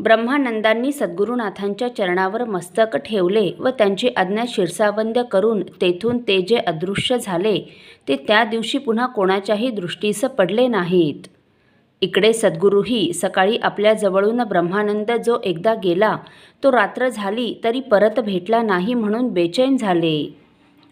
ब्रह्मानंदांनी सद्गुरुनाथांच्या चरणावर मस्तक ठेवले व त्यांची आज्ञा शिरसाबंद करून तेथून ते जे अदृश्य झाले ते त्या दिवशी पुन्हा कोणाच्याही दृष्टीस पडले नाहीत. इकडे सद्गुरूही सकाळी आपल्या जवळून ब्रह्मानंद जो एकदा गेला तो रात्र झाली तरी परत भेटला नाही म्हणून बेचैन झाले.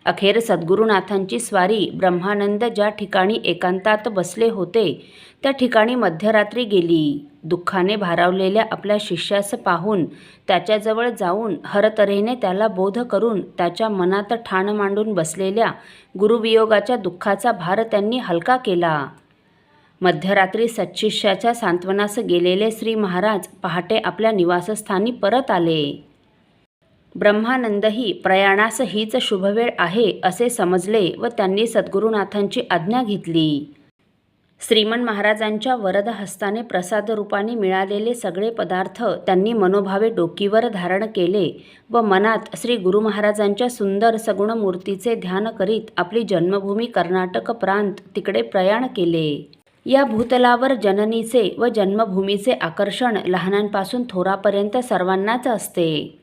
अखेर सद्गुरुनाथांची स्वारी ब्रह्मानंद ज्या ठिकाणी एकांतात बसले होते त्या ठिकाणी मध्यरात्री गेली. दुःखाने भारावलेल्या आपल्या शिष्यास पाहून त्याच्याजवळ जाऊन हरतऱ्हेने त्याला बोध करून त्याच्या मनात ठाण मांडून बसलेल्या गुरुवियोगाच्या दुःखाचा भार त्यांनी हलका केला. मध्यरात्री सच्शिष्याच्या सांत्वनास गेलेले श्री महाराज पहाटे आपल्या निवासस्थानी परत आले. ब्रह्मानंदही प्रयाणास हीच शुभवेळ आहे असे समजले व त्यांनी सद्गुरुनाथांची आज्ञा घेतली. श्रीमन महाराजांच्या वरद हस्ताने प्रसाद रूपाने मिळालेले सगळे पदार्थ त्यांनी मनोभावे डोकीवर धारण केले व मनात श्री गुरु महाराजांच्या सुंदर सगुण मूर्तीचे ध्यान करीत आपली जन्मभूमी कर्नाटक प्रांत तिकडे प्रयाण केले. या भूतलावर जननीचे व जन्मभूमीचे आकर्षण लहानांपासून थोरापर्यंत सर्वांनाच असते.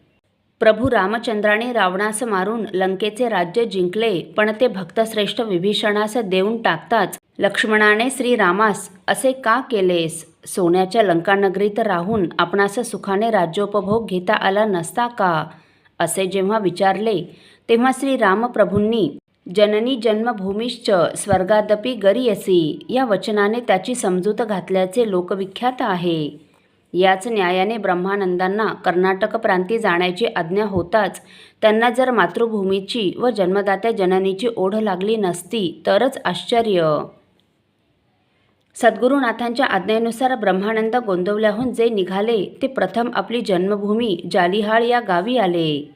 प्रभू रामचंद्राने रावणास मारून लंकेचे राज्य जिंकले पण ते भक्तश्रेष्ठ विभीषणास देऊन टाकताच लक्ष्मणाने श्रीरामास असे का केलेस? सोन्याच्या लंकानगरीत राहून आपणास सुखाने राज्योपभोग घेता आला नसता का? असे जेव्हा विचारले तेव्हा श्रीरामप्रभूंनी जननी जन्मभूमीश्च स्वर्गादपी गरीयसी या वचनाने त्याची समजूत घातल्याचे लोकविख्यात आहे. याच न्यायाने ब्रह्मानंदांना कर्नाटक प्रांती जाण्याची आज्ञा होताच त्यांना जर मातृभूमीची व जन्मदात्या जननीची ओढ लागली नसती तरच आश्चर्य. सद्गुरुनाथांच्या आज्ञेनुसार ब्रह्मानंद गोंदवल्याहून जे निघाले ते प्रथम आपली जन्मभूमी जालिहाळ या गावी आले.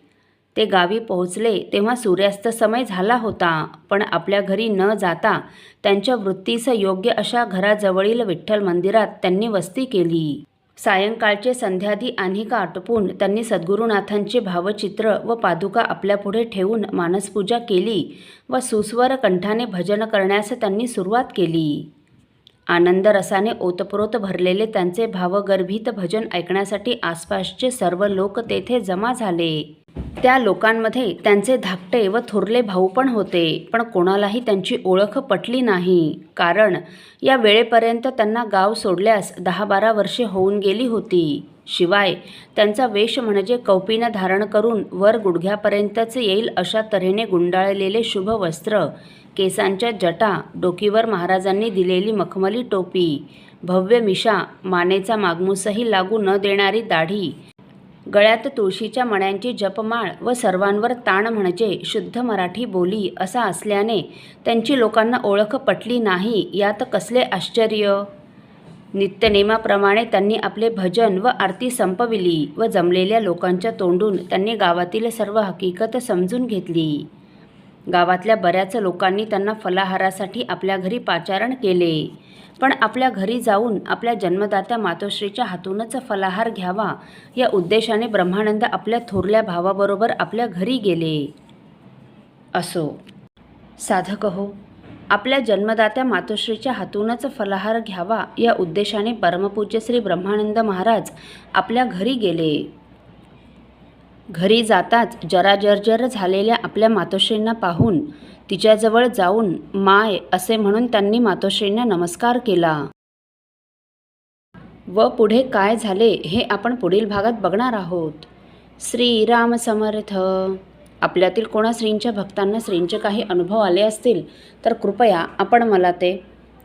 ते गावी पोहोचले तेव्हा सूर्यास्त समय झाला होता पण आपल्या घरी न जाता त्यांच्या वृत्तीस योग्य अशा घराजवळील विठ्ठल मंदिरात त्यांनी वस्ती केली. सायंकाळचे संध्यादी आणिका आटपून त्यांनी सद्गुरुनाथांचे भावचित्र व पादुका आपल्यापुढे ठेवून मानसपूजा केली व सुस्वर कंठाने भजन करण्यास त्यांनी सुरुवात केली. आनंद रसाने ओतप्रोत भरलेले त्यांचे भावगर्भित भजन ऐकण्यासाठी आसपासचे सर्व लोक तेथे जमा झाले. त्या लोकांमध्ये त्यांचे धाकटे व थोरले भाऊ पण होते पण कोणालाही त्यांची ओळख पटली नाही. कारण या वेळेपर्यंत त्यांना गाव सोडल्यास दहा बारा वर्षे होऊन गेली होती. शिवाय त्यांचा वेश म्हणजे कौपीनं धारण करून वर गुडघ्यापर्यंतच येईल अशा तऱ्हेने गुंडाळलेले शुभ वस्त्र केसांच्या जटा डोकीवर महाराजांनी दिलेली मखमली टोपी भव्य मिशा मानेचा मागमूसही लागू न देणारी दाढी गळ्यात तुळशीच्या मण्यांची जपमाळ व सर्वांवर ताण म्हणजे शुद्ध मराठी बोली असा असल्याने त्यांची लोकांना ओळख पटली नाही यात कसले आश्चर्य? नित्यनेमाप्रमाणे त्यांनी आपले भजन व आरती संपविली व जमलेल्या लोकांच्या तोंडून त्यांनी गावातील सर्व हकीकत समजून घेतली. गावातल्या बऱ्याच लोकांनी त्यांना फलाहारासाठी आपल्या घरी पाचारण केले. पण आपल्या घरी जाऊन आपल्या जन्मदात्या मातोश्रीच्या हातूनच फलाहार घ्यावा या उद्देशाने ब्रह्मानंद आपल्या थोरल्या भावाबरोबर आपल्या घरी गेले. असो. साधक हो आपल्या जन्मदात्या मातोश्रीच्या हातूनच फलाहार घ्यावा या उद्देशाने परमपूज्य श्री ब्रह्मानंद महाराज आपल्या घरी गेले. घरी जाताच जराजर्जर झालेल्या आपल्या मातोश्रींना पाहून तिच्याजवळ जाऊन माय असे म्हणून त्यांनी मातोश्रींना नमस्कार केला. व पुढे काय झाले हे आपण पुढील भागात बघणार आहोत. श्रीराम समर्थ. आपल्यातील कोणा श्रींच्या भक्तांना श्रींचे काही अनुभव आले असतील तर कृपया आपण मला ते